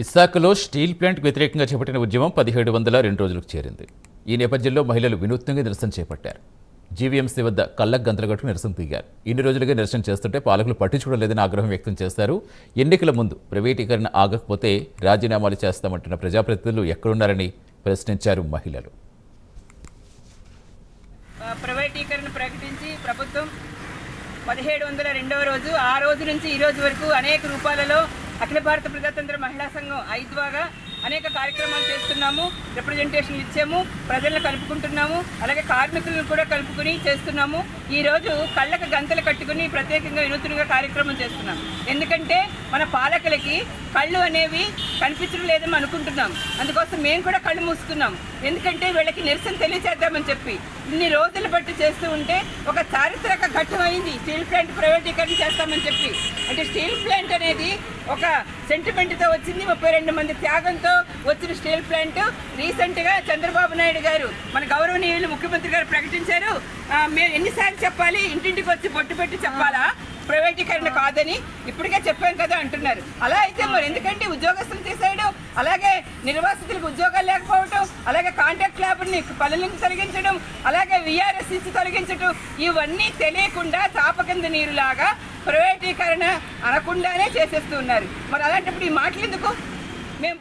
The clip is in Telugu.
విశాఖలో స్టీల్ ప్లాంట్కు వ్యతిరేకంగా చేపట్టిన ఉద్యమం పదిహేడు వందల రెండు రోజులకు చేరింది. ఈ నేపథ్యంలో మహిళలు వినూత్నంగా నిరసన చేపట్టారు. జీవీఎంసీ వద్ద కళ్ళకు గంతలు కట్టుకు నిరసన దిగారు. ఇన్ని రోజులుగా నిరసన చేస్తుంటే పాలకులు పట్టించుకోవలేదని ఆగ్రహం వ్యక్తం చేశారు. ఎన్నికల ముందు ప్రైవేటీకరణ ఆగకపోతే రాజీనామాలు చేస్తామంటున్న ప్రజాప్రతినిధులు ఎక్కడున్నారని ప్రశ్నించారు మహిళలు. ప్రైవేటీకరణ ప్రకటించి ప్రభుత్వం పదిహేడు వందల రెండవ రోజు ఆ రోజు నుంచి ఈ రోజు వరకు అనేక రూపాలలో అఖిల భారత ప్రజాతంత్ర మహిళా సంఘం ఐద్వాగా అనేక కార్యక్రమాలు చేస్తున్నాము రిప్రజెంటేషన్ ఇచ్చాము ప్రజలను కలుపుకుంటున్నాము అలాగే కార్మికులను కూడా కలుపుకుని చేస్తున్నాము. ఈరోజు కళ్ళకు గంతలు కట్టుకుని ప్రత్యేకంగా వినూత్నంగా కార్యక్రమం చేస్తున్నాం ఎందుకంటే మన పాలకులకి కళ్ళు అనేవి కనిపించడం లేదని అనుకుంటున్నాం అందుకోసం మేము కూడా కళ్ళు మూసుకున్నాం ఎందుకంటే వీళ్ళకి నిరసన తెలియజేద్దామని చెప్పి ఇన్ని రోజులు బట్టి చేస్తూ ఉంటే ఒక చారిత్రక ఘట్టం అయింది. స్టీల్ ప్లాంట్ ప్రైవేటీకరణ చేస్తామని చెప్పి. అంటే స్టీల్ ప్లాంట్ అనేది ఒక సెంటిమెంట్తో వచ్చింది. ముప్పై రెండు మంది త్యాగంతో వచ్చిన స్టీల్ ప్లాంట్. రీసెంట్గా చంద్రబాబు నాయుడు గారు మన గౌరవనీయులు ముఖ్యమంత్రి గారు ప్రకటించారు. మేము ఎన్నిసార్లు చెప్పాలి? ఇంటింటికి వచ్చి బొట్టు పెట్టి చెప్పాలా? ప్రైవేటీకరణ కాదని ఇప్పటికే చెప్పాం కదా అంటున్నారు. అలా అయితే మరి ఎందుకంటే ఉద్యోగస్తులు తీసాడు అలాగే నిర్వాసితులకు ఉద్యోగాలు లేకపోవటం అలాగే కాంట్రాక్ట్ లేబర్ని పనులను తొలగించడం అలాగే విఆర్ఎస్ నుంచి తొలగించడం ఇవన్నీ తెలియకుండా చాప కింద నీరులాగా ప్రైవేటీకరణ అనకుండానే చేసేస్తూ ఉన్నారు మరి అలాంటప్పుడు ఈ మాటలు ఎందుకు? మేము